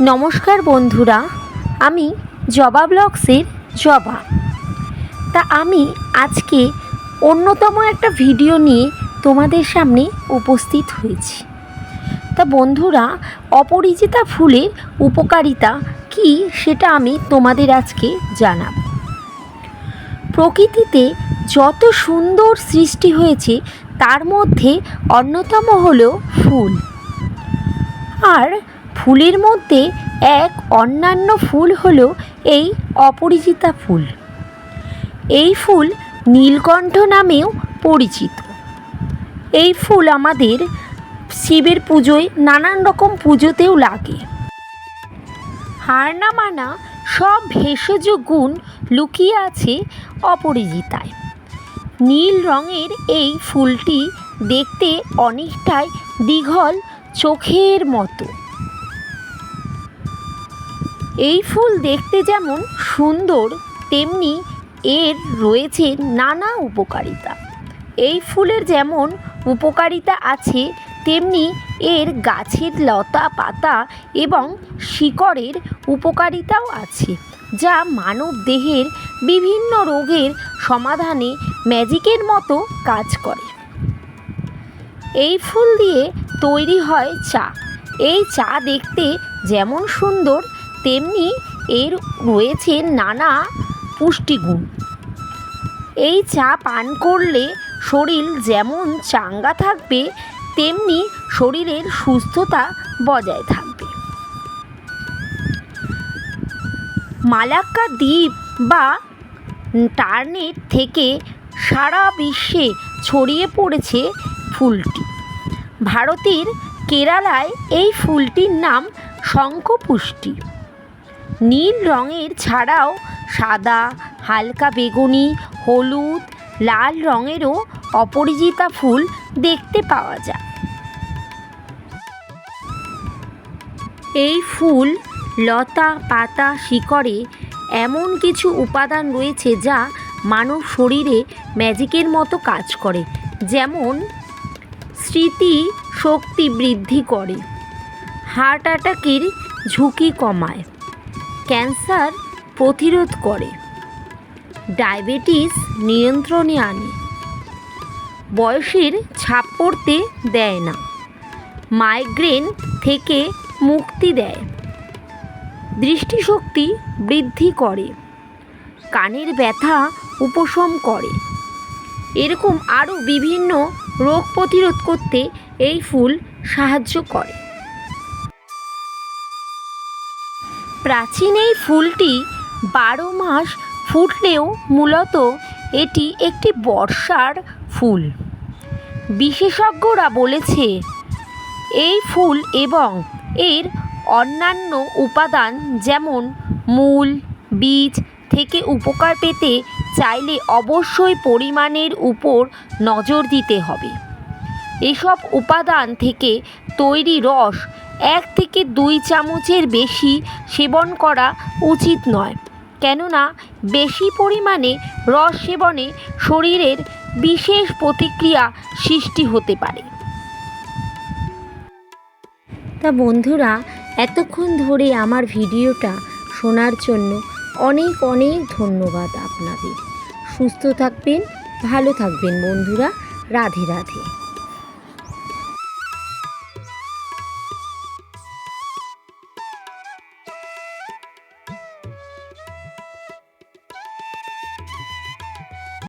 নমস্কার বন্ধুরা, আমি জবা ব্লগসের জবা। তা আমি আজকে অন্যতম একটা ভিডিও নিয়ে তোমাদের সামনে উপস্থিত হয়েছি। তা বন্ধুরা, অপরিচিতা ফুলের উপকারিতা কি সেটা আমি তোমাদের আজকে জানাব। প্রকৃতিতে যত সুন্দর সৃষ্টি হয়েছে, তার মধ্যে অন্যতম হলো ফুল। আর ফুলের মধ্যে এক অন্যান্য ফুল হল এই অপরিচিতা ফুল। এই ফুল নীলকণ্ঠ নামেও পরিচিত। এই ফুল আমাদের শিবের পুজোয় নানান রকম পুজোতেও লাগে। হার না মানা সব ভেষজ গুণ লুকিয়ে আছে অপরিচিতায়। নীল রঙের এই ফুলটি দেখতে অনেকটাই দীঘল চোখের মতো। এই ফুল দেখতে যেমন সুন্দর, তেমনি এর রয়েছে নানা উপকারিতা। এই ফুলের যেমন উপকারিতা আছে, তেমনি এর গাছের লতা পাতা এবং শিকড়ের উপকারিতাও আছে, যা মানব দেহের বিভিন্ন রোগের সমাধানে ম্যাজিকের মতো কাজ করে। এই ফুল দিয়ে তৈরি হয় চা। এই চা দেখতে যেমন সুন্দর তেমনি এর রয়েছে নানা পুষ্টিগুণ। এই চা পান করলে শরীর যেমন চাঙ্গা থাকবে, তেমনি শরীরের সুস্থতা বজায় থাকবে। মালাক্কা দ্বীপ বা টার্নেট থেকে সারা বিশ্বে ছড়িয়ে পড়েছে ফুলটি। ভারতের কেরালায় এই ফুলটির নাম শঙ্খপুষ্টি। নীল রঙের ছাড়াও সাদা, হালকা বেগুনি, হলুদ, লাল রঙেরও অপরিচিতা ফুল দেখতে পাওয়া যায়। এই ফুল লতা, পাতা, শিকড়ে এমন কিছু উপাদান রয়েছে যা মানব শরীরে ম্যাজিকের মতো কাজ করে, যেমন স্মৃতি শক্তি বৃদ্ধি করে, হার্ট অ্যাটাকের ঝুঁকি কমায়। ক্যান্সার প্রতিরোধ করে। ডায়াবেটিস নিয়ন্ত্রণে আনে। বয়সের ছাপ পড়তে দেয় না। মাইগ্রেন থেকে মুক্তি দেয়। দৃষ্টিশক্তি বৃদ্ধি করে। কানের ব্যথা উপশম করে। এরকম আরও বিভিন্ন রোগ প্রতিরোধ করতে এই ফুল সাহায্য করে। প্রাচীন এই ফুলটি বারো মাস ফুটলেও মূলত এটি একটি বর্ষার ফুল। বিশেষজ্ঞরা বলেছে, এই ফুল এবং এর অন্যান্য উপাদান যেমন মূল, বীজ থেকে উপকার পেতে চাইলে অবশ্যই পরিমাণের উপর নজর দিতে হবে। এসব উপাদান থেকে তৈরি রস এক থেকে দুই চামচের বেশি সেবন করা উচিত নয়। কেননা বেশি পরিমাণে রস সেবনে শরীরের বিশেষ প্রতিক্রিয়া সৃষ্টি হতে পারে। তা বন্ধুরা, এতক্ষণ ধরে আমার ভিডিওটা শোনার জন্য অনেক অনেক ধন্যবাদ আপনাদের। সুস্থ থাকবেন, ভালো থাকবেন বন্ধুরা। রাধে রাধে।